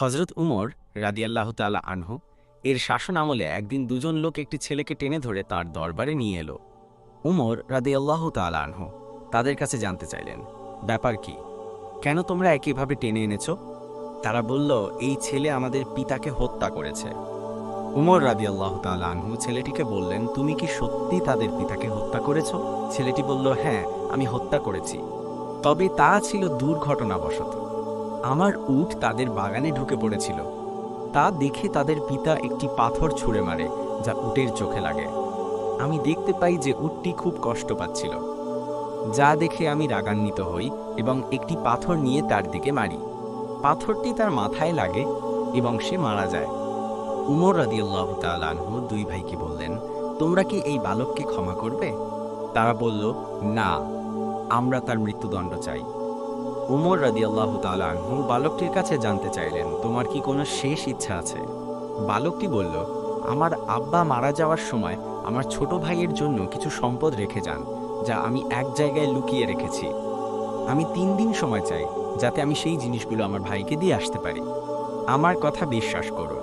হজরত উমর রাদিয়াল্লাহ তালা আনহু এর শাসন আমলে একদিন দুজন লোক একটি ছেলেকে টেনে ধরে তার দরবারে নিয়ে এলো। উমর রাদিয়াল্লাহ তালা আনহু তাদের কাছে জানতে চাইলেন, ব্যাপার কি? কেন তোমরা একইভাবে টেনে এনেছো? তারা বলল, এই ছেলে আমাদের পিতাকে হত্যা করেছে। উমর রাদিয়াল্লাহ তালা আনহু ছেলেটিকে বললেন, তুমি কি সত্যি তাদের পিতাকে হত্যা করেছ? ছেলেটি বলল হ্যাঁ আমি হত্যা করেছি। তবে তা ছিল দুর্ঘটনাবশত। আমার উট তাদের বাগানে ঢুকে পড়েছিল। তা দেখে তাদের পিতা একটি পাথর ছুঁড়ে মারে, যা উটের চোখে লাগে। আমি দেখতে পাই যে উটটি খুব কষ্ট পাচ্ছিল। যা দেখে আমি রাগান্বিত হই এবং একটি পাথর নিয়ে তার দিকে মারি। পাথরটি তার মাথায় লাগে এবং সে মারা যায়। উমর রাদিয়াল্লাহু তাআলা আনহু দুই ভাইকে বললেন, তোমরা কি এই বালককে ক্ষমা করবে? তারা বলল, না, আমরা তার মৃত্যুদণ্ড চাই। উমর রাদিয়াল্লাহু তাআলা আনহু বালকটির কাছে জানতে চাইলেন, তোমার কি কোনো শেষ ইচ্ছা আছে? বালকটি বলল, আমার আব্বা মারা যাওয়ার সময় আমার ছোট ভাইয়ের জন্য কিছু সম্পদ রেখে যান, যা আমি এক জায়গায় লুকিয়ে রেখেছি। আমি তিন দিন সময় চাই, যাতে আমি সেই জিনিসগুলো আমার ভাইকে দিয়ে আসতে পারি। আমার কথা বিশ্বাস করুন।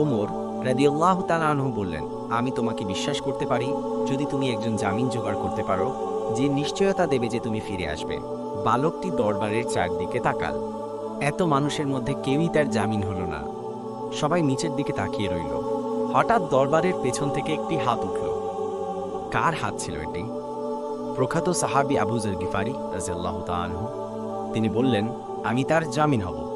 ওমর রাদিয়াল্লাহ তালানহু বললেন, আমি তোমাকে বিশ্বাস করতে পারি, যদি তুমি একজন জামিন জোগাড় করতে পারো, যে নিশ্চয়তা দেবে যে তুমি ফিরে আসবে। বালকটি দরবারের চারদিকে তাকাল। এত মানুষের মধ্যে কেউই তার জামিন হলো না। সবাই নিচের দিকে তাকিয়ে রইল। হঠাৎ দরবারের পেছন থেকে একটি হাত উঠল। কার হাত ছিল এটি? প্রখ্যাত সাহাবি আবুজর গিফারি রাজিয়াল্লাহ তাআলাহু তিনি বললেন, আমি তার জামিন হব।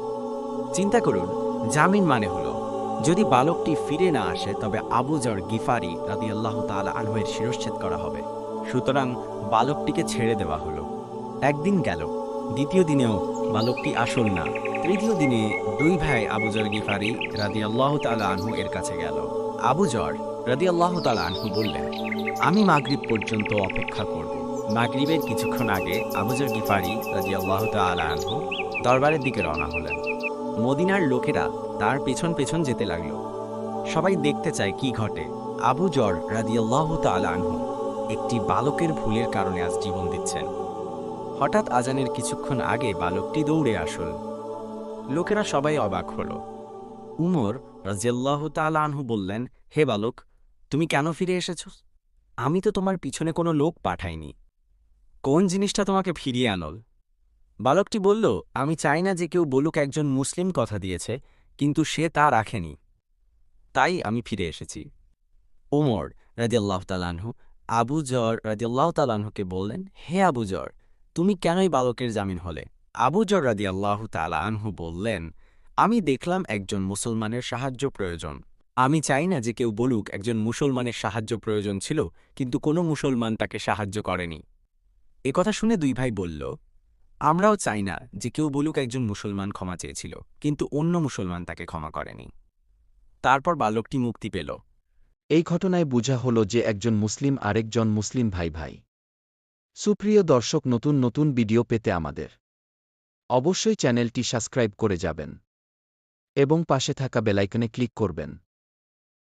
চিন্তা করুন, জামিন মানে হলো, যদি বালকটি ফিরে না আসে, তবে আবুজর গিফারি রাদিয়াল্লাহু তাআলা আনহুয়ের শিরশ্ছেদ করা হবে। সুতরাং বালকটিকে ছেড়ে দেওয়া হলো। একদিন গেল। দ্বিতীয় দিনেও বালকটি আসল না। তৃতীয় দিনে দুই ভাই আবুজর গিফারি রাদিয়াল্লাহু তাআলা আনহু এর কাছে গেল। আবুজর রাদিয়াল্লাহু তাআলা আনহু বললেন, আমি মাগরিব পর্যন্ত অপেক্ষা করব। মাগরিবের কিছুক্ষণ আগে আবুজর গিফারি রাদিয়াল্লাহু তাআলা আনহু দরবারের দিকে রওনা হলেন। মদিনার লোকেরা তার পেছন পেছন যেতে লাগল। সবাই দেখতে চায় কি ঘটে। আবু জর রাদিয়াল্লাহু তাআলা আনহু একটি বালকের ভুলের কারণে আজ জীবন দিচ্ছেন। হঠাৎ আজানের কিছুক্ষণ আগে বালকটি দৌড়ে আসল। লোকেরা সবাই অবাক হল। উমর রাজিয়াল্লাহু তাআলা আনহু বললেন, হে বালক, তুমি কেন ফিরে এসেছ? আমি তো তোমার পিছনে কোনো লোক পাঠাইনি। কোন জিনিসটা তোমাকে ফিরিয়ে আনল? বালকটি বলল, আমি চাই না যে কেউ বলুক একজন মুসলিম কথা দিয়েছে, কিন্তু সে তা রাখেনি। তাই আমি ফিরে এসেছি। ওমর রাজিয়াল্লাহ তালানহু আবু জর রাজিয়াল্লাহ তালানহুকে বললেন, হে আবু জর তুমি কেনই বালকের জামিন হলে? আবু জর রাদিয়াল্লাহ তালানহু বললেন, আমি দেখলাম একজন মুসলমানের সাহায্য প্রয়োজন। আমি চাই না যে কেউ বলুক একজন মুসলমানের সাহায্য প্রয়োজন ছিল, কিন্তু কোনো মুসলমান তাকে সাহায্য করেনি। একথা শুনে দুই ভাই বলল, আমরাও চাই না যে কেউ বলুক একজন মুসলমান ক্ষমা চেয়েছিল, কিন্তু অন্য মুসলমান তাকে ক্ষমা করেনি। তারপর বালকটি মুক্তি পেল। এই ঘটনায় বোঝা হল যে একজন মুসলিম আরেকজন মুসলিম ভাই ভাই সুপ্রিয় দর্শক, নতুন নতুন ভিডিও পেতে আমাদের অবশ্যই চ্যানেলটি সাবস্ক্রাইব করে যাবেন এবং পাশে থাকা বেলাইকনে ক্লিক করবেন।